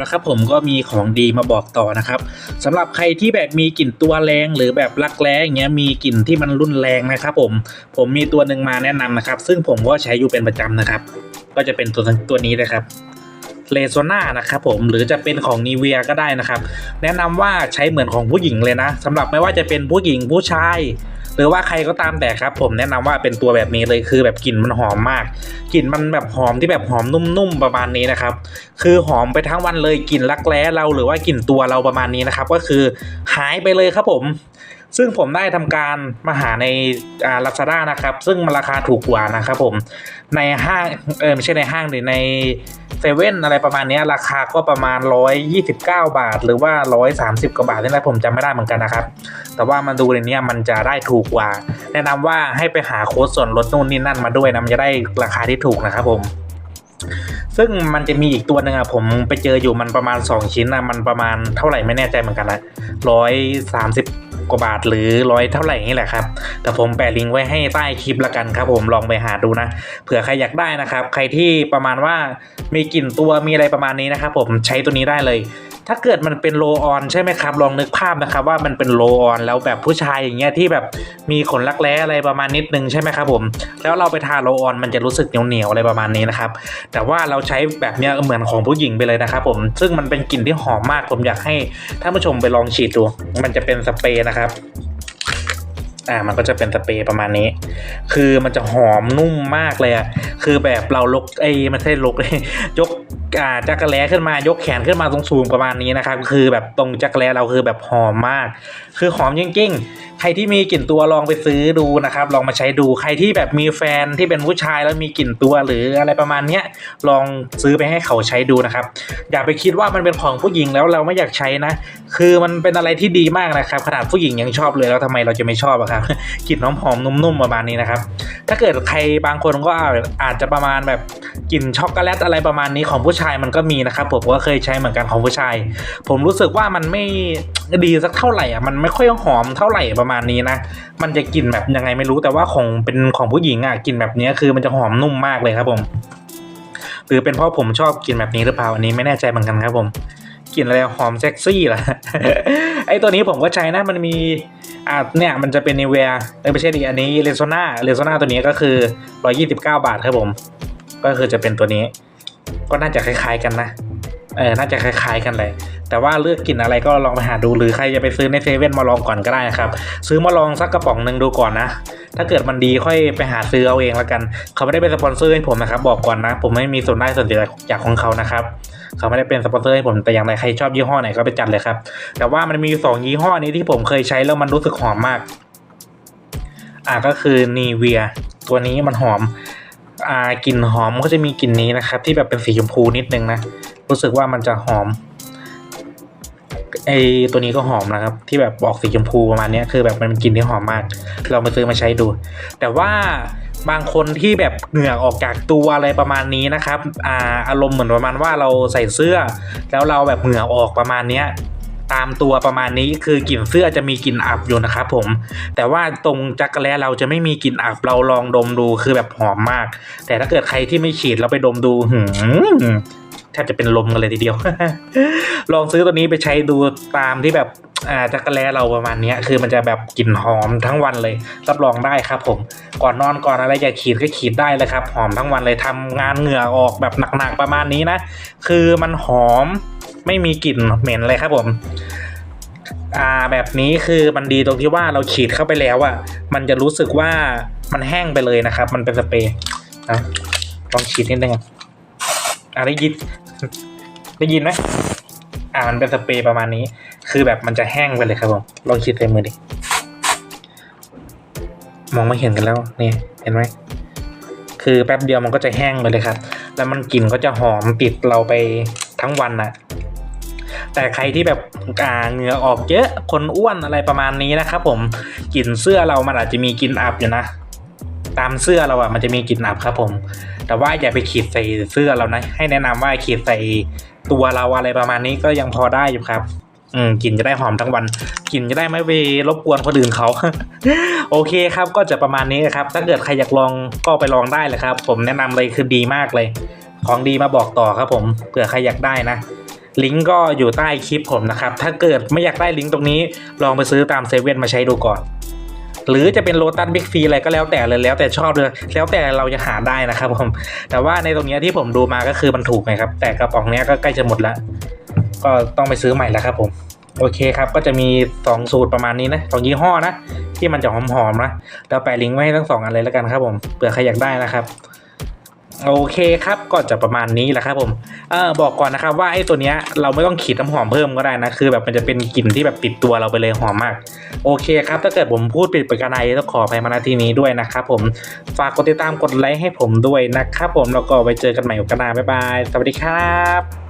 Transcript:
นะครับผมก็มีของดีมาบอกต่อนะครับสำหรับใครที่แบบมีกลิ่นตัวแรงหรือแบบรักแร้อย่างเงี้ยมีกลิ่นที่มันรุนแรงนะครับผมผมมีตัวหนึ่งมาแนะนำนะครับ ซึ่งผมก็ใช้อยู่เป็นประจำนะครับ ก็จะเป็นตัวตัวนี้นะครับเลโซนานะครับผมหรือจะเป็นของนีเวียก็ได้นะครับ แนะนำว่าใช้เหมือนของผู้หญิงเลยนะสำหรับไม่ว่าจะเป็นผู้หญิงผู้ชาย หรือว่าใครก็ตามแต่ครับ ผมแนะนำว่าเป็นตัวแบบนี้เลยคือแบบกลิ่นมันหอมมากกลิ่นมันแบบหอมที่แบบหอมนุ่มๆประมาณนี้นะครับคือหอมไปทั้งวันเลยกลิ่นรักแร้เราหรือว่ากลิ่นตัวเราประมาณนี้นะครับ ก็คือหายไปเลยครับผม ซึ่งผมได้ทำการมาหาในลาซาด้านะครับ ซึ่งมันราคาถูกกว่านะครับผมในห้างเออไม่ใช่ในห้างหรือในเซเว่นอะไรประมาณนี้ราคาก็ประมาณ 129 บาท หรือว่า 130 กว่าบาทนี่แหละผมจำไม่ได้เหมือนกันนะครับ แต่ว่ามาดูในเนี้ยมันจะได้ถูกกว่า แนะนำว่าให้ไปหาโค้ดส่วนลดนู่นนี่นั่นมาด้วยนะมันจะได้ราคาที่ถูกนะครับผมซึ่งมันจะมีอีกตัวหนึ่งอะผมไปเจออยู่มันประมาณ 2 ชิ้นอะมันประมาณเท่าไหร่ไม่แน่ใจเหมือนกันนะร้อยสามสิบ กว่าบาทหรือร้อยเท่าไหร่นี่แหละครับ แต่ผมแปะลิงก์ไว้ให้ใต้คลิปละกันครับ ผมลองไปหาดูนะ เผื่อใครอยากได้นะครับ ใครที่ประมาณว่ามีกลิ่นตัวมีอะไรประมาณนี้นะครับผมใช้ตัวนี้ได้เลย ถ้าเกิดมันเป็นโลออนใช่ไหมครับ ลองนึกภาพนะครับว่ามันเป็นโลออนแล้วแบบผู้ชายอย่างเงี้ยที่แบบมีขนรักแร้อะไรประมาณนิดนึงใช่ไหมครับผมแล้วเราไปทาโลออนมันจะรู้สึกเหนียวๆอะไรประมาณนี้นะครับ แต่ว่าเราใช้แบบเนี้ยเหมือนของผู้หญิงไปเลยนะครับผมซึ่งมันเป็นกลิ่นที่หอมมากผมอยากให้ท่านผู้ชมไปลองฉีดดูมันจะเป็นสเปรย์นะครับ อ่ามันก็จะเป็นสเปรย์ประมาณนี้ คือมันจะหอมนุ่มมากเลยอะคือแบบเราลกไอ้ไม่ใช่ลกยกอ่าจักรแล้ขึ้นมายกแขนขึ้นมาตรงสูงประมาณนี้นะครับคือแบบตรงจักรแล้เราคือแบบหอมมาก คือหอมจริงๆใครที่มีกลิ่นตัวลองไปซื้อดูนะครับ ลองมาใช้ดูใครที่แบบมีแฟนที่เป็นผู้ชายแล้วมีกลิ่นตัวหรืออะไรประมาณเนี้ยลองซื้อไปให้เขาใช้ดูนะครับ อย่าไปคิดว่ามันเป็นของผู้หญิงแล้วเราไม่อยากใช้นะ คือมันเป็นอะไรที่ดีมากนะครับขนาดผู้หญิงยังชอบเลยแล้วทำไมเราจะไม่ชอบอะครับกลิ่นหอมๆนุ่มๆประมาณนี้นะครับ ถ้าเกิดใครบางคนก็อาจจะประมาณแบบกลิ่นช็อกโกแลตอะไรประมาณนี้ของผู้ชายมันก็มีนะครับผมก็เคยใช้เหมือนกันของผู้ชาย ผมรู้สึกว่ามันไม่ดีสักเท่าไหร่อะมันไม่ค่อยหอมเท่าไหร่ประมาณนี้นะมันจะกลิ่นแบบยังไงไม่รู้แต่ว่าของเป็นของผู้หญิงอะกลิ่นแบบนี้คือมันจะหอมนุ่มมากเลยครับผมหรือเป็นเพราะผมชอบกลิ่นแบบนี้หรือเปล่าอันนี้ไม่แน่ใจเหมือนกันครับผมกลิ่นอะไรหอมเซ็กซี่ล่ะไอตัวนี้ผมก็ใช้นะมันมี อ่าเนี่ยมันจะเป็นนิเวียไม่ใช่ดิอันนี้เลโซนาเลโซนาตัวนี้ก็คือ 129 บาทครับผม ก็คือจะเป็นตัวนี้ ก็น่าจะคล้ายๆกันนะเออน่าจะคล้ายๆกันเลย แต่ว่าเลือกกลิ่นอะไรก็ลองไปหาดูหรือใครจะไปซื้อในเซเว่นมาลองก่อนก็ได้นะครับ ซื้อมาลองสักกระป๋องหนึ่งดูก่อนนะ ถ้าเกิดมันดีค่อยไปหาซื้อเอาเองแล้วกัน เขาไม่ได้เป็นสปอนเซอร์ให้ผมนะครับ บอกก่อนนะ ผมไม่มีส่วนได้ส่วนเสียจากของเขานะครับ เขาไม่ได้เป็นสปอนเซอร์ให้ผมแต่อย่างไรใครชอบยี่ห้อไหนก็ไปจัดเลยครับ แต่ว่ามันมีสองยี่ห้อนี้ที่ผมเคยใช้แล้วมันรู้สึกหอมมาก อ่าก็คือนีเวียตัวนี้มันหอม อ่ากลิ่นหอมก็จะมีกลิ่นนี้นะครับ ที่แบบเป็นสีชมพูนิดนึงนะรู้สึกว่ามันจะหอมไอตัวนี้ก็หอมนะครับ ที่แบบออกสีชมพูประมาณนี้คือแบบมันเป็นกลิ่นที่หอมมาก เรามาซื้อมาใช้ดู แต่ว่า บางคนที่แบบเหงื่อออกจากตัวอะไรประมาณนี้นะครับอ่าอารมณ์เหมือนประมาณว่าเราใส่เสื้อ แล้วเราแบบเหงื่อออกประมาณเนี้ยตามตัวประมาณนี้คือกลิ่นเสื้อจะมีกลิ่นอับอยู่นะครับผม แต่ว่าตรงจักรแล้เราจะไม่มีกลิ่นอับเราลองดมดูคือแบบหอมมาก แต่ถ้าเกิดใครที่ไม่ฉีดเราไปดมดูหืม แทบจะเป็นลมกันเลยทีเดียว ลองซื้อตัวนี้ไปใช้ดูตามที่แบบอ่าจักรแล้เราประมาณนี้คือมันจะแบบกลิ่นหอมทั้งวันเลย รับรองได้ครับผมก่อนนอนก่อนอะไรจะขีดก็ขีดได้เลยครับ หอมทั้งวันเลยทำงานเหงื่อออกแบบหนักๆประมาณนี้นะ คือมันหอมไม่มีกลิ่นเหม็นเลยครับผมอ่าแบบนี้คือมันดีตรงที่ว่าเราฉีดเข้าไปแล้วอะ่ะมันจะรู้สึกว่ามันแห้งไปเลยนะครับ มันเป็นสเปรย์นะลองฉีดนิดนึงอะอ่าได้ยิน ได้ยินไหมอ่ามันเป็นสเปรย์ประมาณนี้ คือแบบมันจะแห้งไปเลยครับผมลองฉีดใส่มือดิมองไม่เห็นกันแล้วนี่เห็นไหมคือแป๊บเดียวมันก็จะแห้งไปเลยครับ แล้วมันกลิ่นก็จะหอมติดเราไปทั้งวันน่ะ แต่ใครที่แบบอ่าเหงื่อออกเยอะคนอ้วนอะไรประมาณนี้นะครับผมกลิ่นเสื้อเรามันอาจจะมีกลิ่นอับอยู่นะ ตามเสื้อเราอะมันจะมีกลิ่นอับครับผม แต่ว่าอย่าไปขีดใส่เสื้อเรานะ ให้แนะนำว่าขีดใส่ตัวเราอะไรประมาณนี้ก็ยังพอได้อยู่ครับ อืมกลิ่นจะได้หอมทั้งวันกลิ่นจะได้ไม่ไปรบกวนคนอื่นเขา โอเคครับ ก็จะประมาณนี้ครับ ถ้าเกิดใครอยากลองก็ไปลองได้เลยครับ ผมแนะนำเลยคือดีมากเลย ของดีมาบอกต่อครับ ผมเผื่อใครอยากได้นะลิงก์ก็อยู่ใต้คลิปผมนะครับ ถ้าเกิดไม่อยากได้ลิงก์ตรงนี้ ลองไปซื้อตามเซเว่นมาใช้ดูก่อน หรือจะเป็นโลตัสบิ๊กฟรีอะไรก็แล้วแต่เลยแล้วแต่ชอบเลยแล้วแต่เราจะหาได้นะครับผมแต่ว่าในตรงนี้ที่ผมดูมาก็คือมันถูกไงครับ แต่กระป๋องนี้ก็ใกล้จะหมดแล้ว ก็ต้องไปซื้อใหม่แล้วครับผมโอเคครับ ก็จะมี 2 สูตรประมาณนี้นะสองยี่ห้อนะ ที่มันจะหอมๆนะเดี๋ยวแปะลิงก์ไว้ให้ทั้งสองอันเลยแล้วกันครับผมเผื่อใครอยากได้นะครับ โอเคครับก็จะประมาณนี้แหละครับผมเออบอกก่อนนะครับว่าไอ้ตัวเนี้ยเราไม่ต้องขีดน้ำหอมเพิ่มก็ได้นะคือ แบบมันจะเป็นกลิ่นที่แบบติดตัวเราไปเลยหอมมาก โอเคครับ ถ้าเกิดผมพูดปิดประการใดต้องขออภัยมาณที่นี้ด้วยนะครับผมฝากกดติดตามกดไลค์ให้ผมด้วยนะครับผมแล้วก็ไว้เจอกันใหม่โอกาสหน้าบ๊ายบาย สวัสดีครับ